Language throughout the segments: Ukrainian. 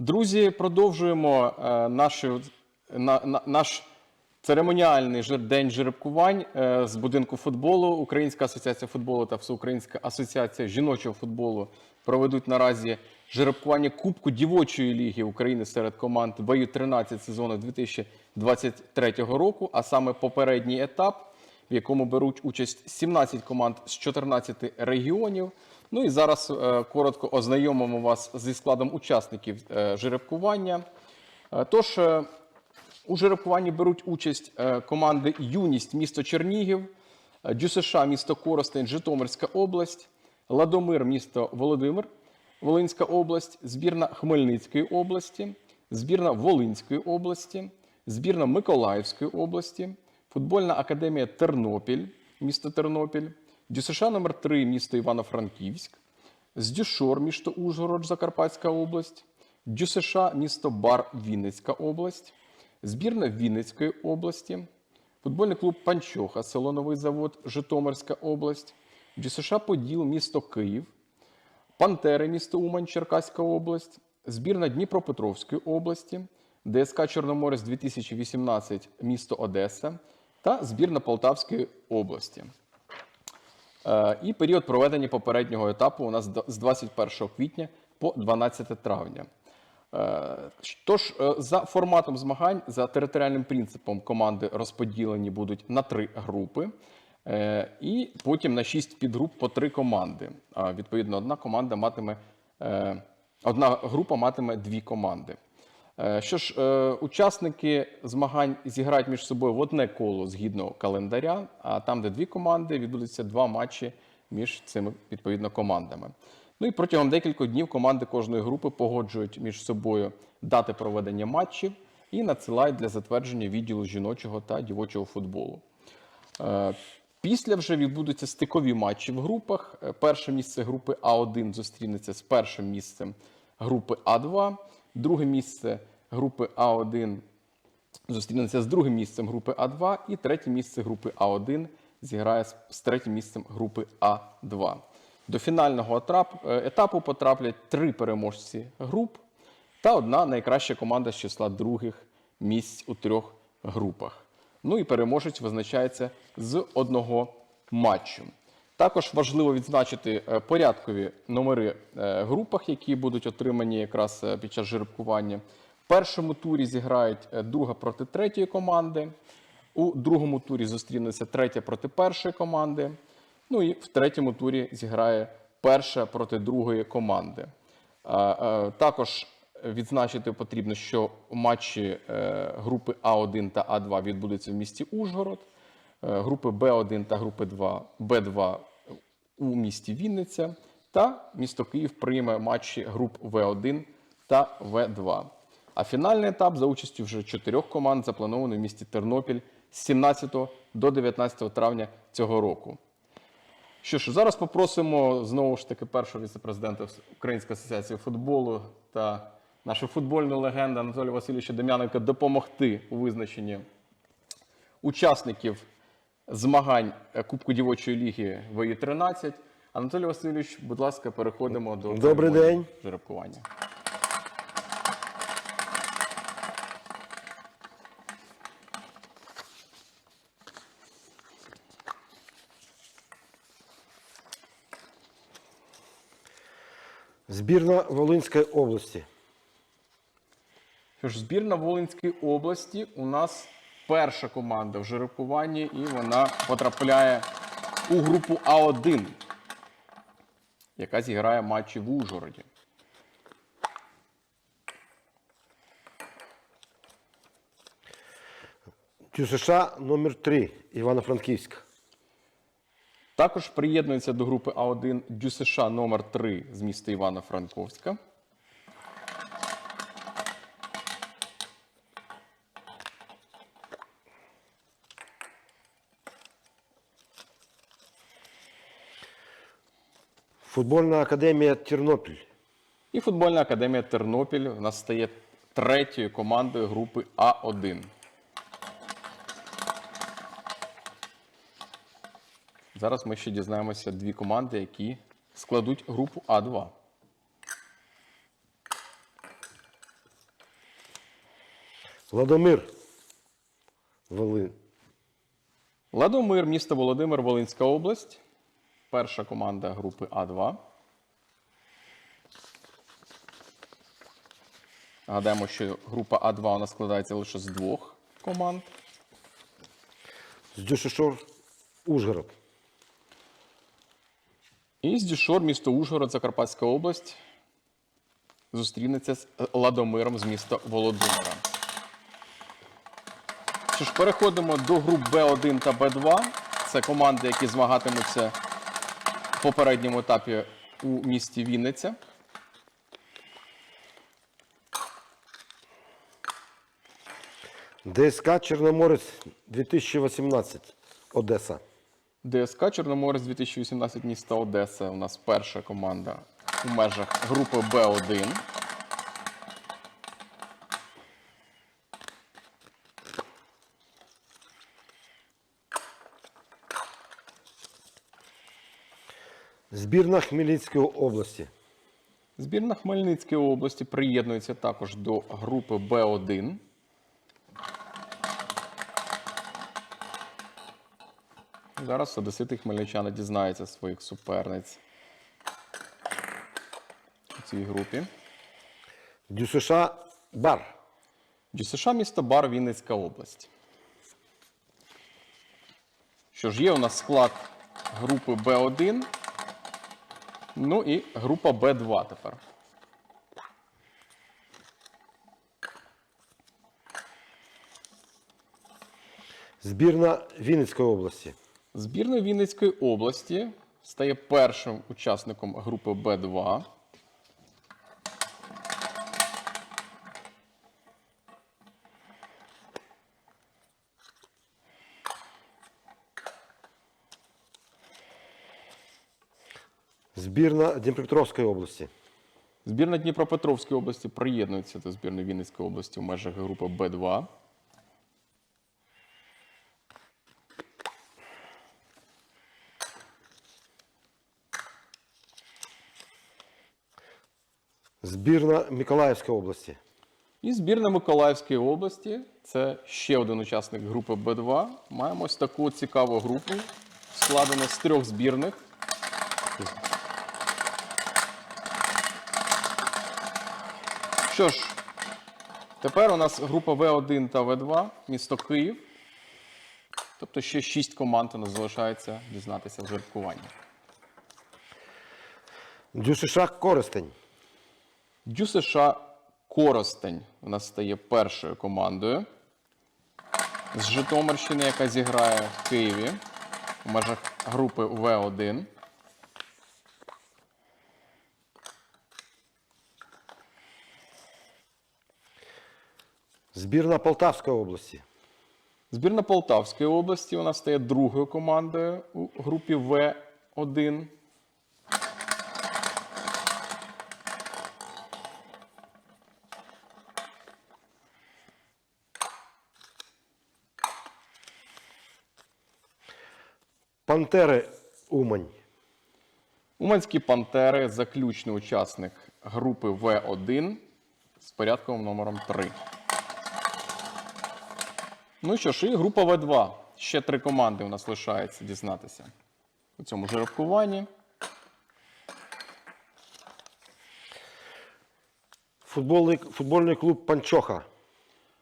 Друзі, продовжуємо е, нашу, на, на, наш церемоніальний жер- день жеребкувань е, з будинку футболу. Українська асоціація футболу та Всеукраїнська асоціація жіночого футболу проведуть наразі жеребкування Кубку дівочої ліги України серед команд бою 13 сезону 2023 року, а саме попередній етап в якому беруть участь 17 команд з 14 регіонів. Ну і зараз е, коротко ознайомимо вас зі складом учасників е, жеребкування. Е, Тож у жеребкуванні беруть участь команди Юність місто Чернігів, ДЮСШ місто Коростень, Житомирська область, Ладомир місто Володимир, Волинська область, збірна Хмельницької області, збірна Волинської області, збірна Миколаївської області, футбольна академія Тернопіль, місто Тернопіль, ДЮСШ номер 3 місто Івано-Франківськ, з Дюшор, місто Ужгород, Закарпатська область, ДЮСШ місто Бар, Вінницька область, збірна Вінницької області, футбольний клуб Панчоха, село Новий Завод, Житомирська область, ДЮСШ Поділ, місто Київ, Пантери, місто Умань, Черкаська область, збірна Дніпропетровської області, ДСК Чорноморець 2018, місто Одеса та збірна Полтавської області. Е, І період проведення попереднього етапу у нас з 21 квітня по 12 травня. Е, Тож, е, за форматом змагань, за територіальним принципом команди розподілені будуть на три групи, і потім на шість підгруп по три команди. Відповідно, одна команда матиме одна група матиме дві команди. Е, Що ж, е, учасники змагань зіграють між собою в одне коло згідно календаря, а там, де дві команди, відбудуться два матчі між цими відповідно командами. Ну і протягом декількох днів команди кожної групи погоджують між собою дати проведення матчів і надсилають для затвердження відділу жіночого та дівочого футболу. Е, Після вже відбудуться стикові матчі в групах. Перше місце групи А1 зустрінеться з першим місцем групи А2. Друге місце групи А1 зустрінеться з другим місцем групи А2. І третє місце групи А1 зіграє з- третім місцем групи А2. До фінального е, етапу потраплять три переможці груп та одна найкраща команда з числа других місць у трьох групах. Ну і переможець визначається з одного матчу. Також важливо відзначити е, порядкові номери е, групах, які будуть отримані якраз під час жеребкування. Першому турі зіграють е, друга проти третьої команди. У другому турі зустрінеться третя проти першої команди. Ну і в третьому турі зіграє перша проти другої команди. Е, Також відзначити потрібно, що матчі е, групи А1 та А2 відбудуться в місті Ужгород, групи Б1 та групи 2, Б2 у місті Вінниця, та місто Київ прийме матчі груп В1 та В2. А фінальний етап за участю вже чотирьох команд запланований в місті Тернопіль з 17 до 19 травня цього року. Що ж, зараз попросимо знову ж таки першого віцепрезидента Української асоціації футболу та нашу футбольну легенду Анатолія Васильовича Дем'яненка допомогти у визначенні учасників змагань Кубку дівочої ліги ВОІ 13. Анатолій Васильович, будь ласка, переходимо до Добрий день. жеребкування. Збірна Волинської області. Що ж, збірна Волинської області у нас перша команда в жеребкуванні, і вона потрапляє у групу А1, яка зіграє матчі в Ужгороді. ТЮСШ номер 3 Івано-Франківськ. Також приєднується до групи А1 ДЮСШ номер 3 з міста Івано-Франковська. Футбольна академія Тернопіль. І футбольна академія Тернопіль у нас стає третьою командою групи А1. Зараз ми ще дізнаємося дві команди, які складуть групу А2. Ладомир. Волин. Ладомир, місто Володимир, Волинська область. Перша команда групи А2. Нагадаємо, що група А2 у нас складається лише з двох команд. Здюшишор. Ужгород. І з місто Ужгород, Закарпатська область, зустрінеться з Ладомиром з міста Володимира. Що ж, переходимо до груп Б1 та Б2. Це команди, які змагатимуться в попередньому етапі у місті Вінниця. ДСК Чорноморець 2018. Одеса. ДСК Чорноморець 2018 міста Одеса. У нас перша команда у межах групи Б1. Збірна Хмельницької області. Збірна Хмельницької області приєднується також до групи Б1. Зараз одесити хмельничани дізнаються своїх суперниць у цій групі. ДЮСШ Бар. ДЮСШ місто Бар, Вінницька область. Що ж, є у нас склад групи Б1. Ну і група Б2 тепер. Збірна Вінницької області. Збірна Вінницької області стає першим учасником групи Б2. Збірна Дніпропетровської області. Збірна Дніпропетровської області приєднується до збірної Вінницької області в межах групи Б2. Збірна Миколаївської області. І збірна Миколаївської області це ще один учасник групи Б2. Маємо ось таку цікаву групу, складену з трьох збірних. Що ж, тепер у нас група В1 та В2, місто Київ. Тобто ще шість команд у нас залишається дізнатися в жеребкуванні. ДЮСШ Коростень. Дю США Коростень у нас стає першою командою з Житомирщини, яка зіграє в Києві в межах групи В1. Збірна Полтавської області. Збірна Полтавської області у нас стає другою командою у групі В1. Пантери Умань. Уманські Пантери заключний учасник групи В1 з порядковим номером 3. Ну що ж, і група В2. Ще три команди у нас лишається дізнатися у цьому жеребкуванні. Футбольний, футбольний клуб Панчоха.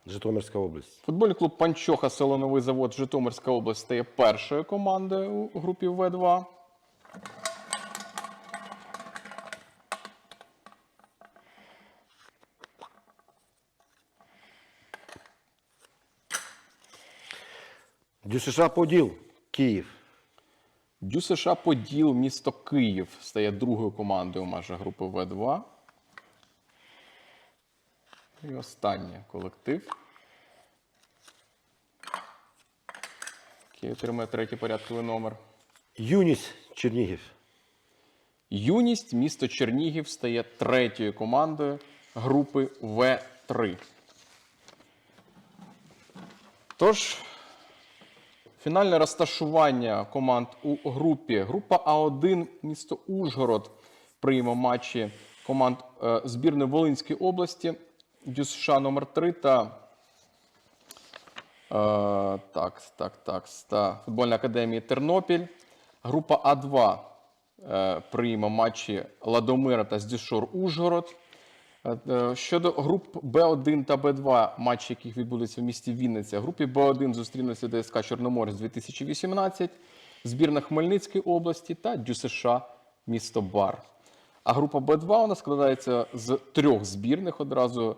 Житомирська область. Футбольний клуб Панчоха село Новий Завод Житомирська область стає першою командою у групі В2. ДЮСШ Поділ. Київ. Дю США Поділ, місто Київ стає другою командою у межах групи В2. І останній колектив. Який отримує третій порядковий номер. Юність Чернігів. Юність, місто Чернігів стає третьою командою групи В3. Тож, фінальне розташування команд у групі. Група А1, місто Ужгород прийме матчі команд е, збірної Волинської області, ДЮСШ номер 3 та так, так, так. Та футбольна академія Тернопіль. Група А2 е, прийме матчі Ладомира та Здішор Ужгород. Е, е, Щодо груп Б1 та Б2, матчі, яких відбудуться в місті Вінниця. В групі Б1 зустрінуться ДСК Чорноморець 2018, збірна Хмельницької області та ДЮСШ місто Бар. А група Б2 вона складається з трьох збірних одразу е,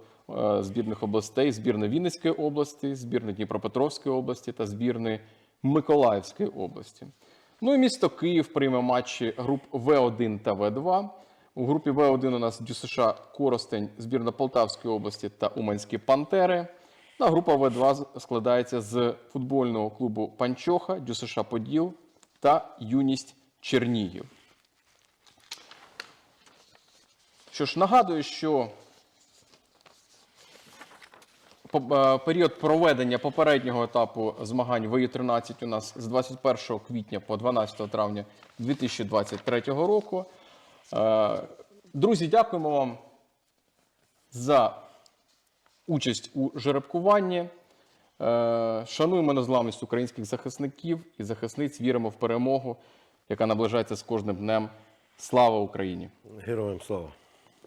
збірних областей: збірної Вінницької області, збірної Дніпропетровської області та збірної Миколаївської області. Ну і місто Київ прийме матчі груп В1 та В2. У групі В1 у нас ДЮСШ Коростень, збірна Полтавської області та Уманські Пантери. Ну, а група В2 складається з футбольного клубу Панчоха, ДЮСШ Поділ та Юність Чернігів. Що ж, нагадую, що е, період проведення попереднього етапу змагань ВІ-13 у нас з 21 квітня по 12 травня 2023 року. Е, Друзі, дякуємо вам за участь у жеребкуванні. Е, Шануємо незламність українських захисників і захисниць. Віримо в перемогу, яка наближається з кожним днем. Слава Україні! Героям слава.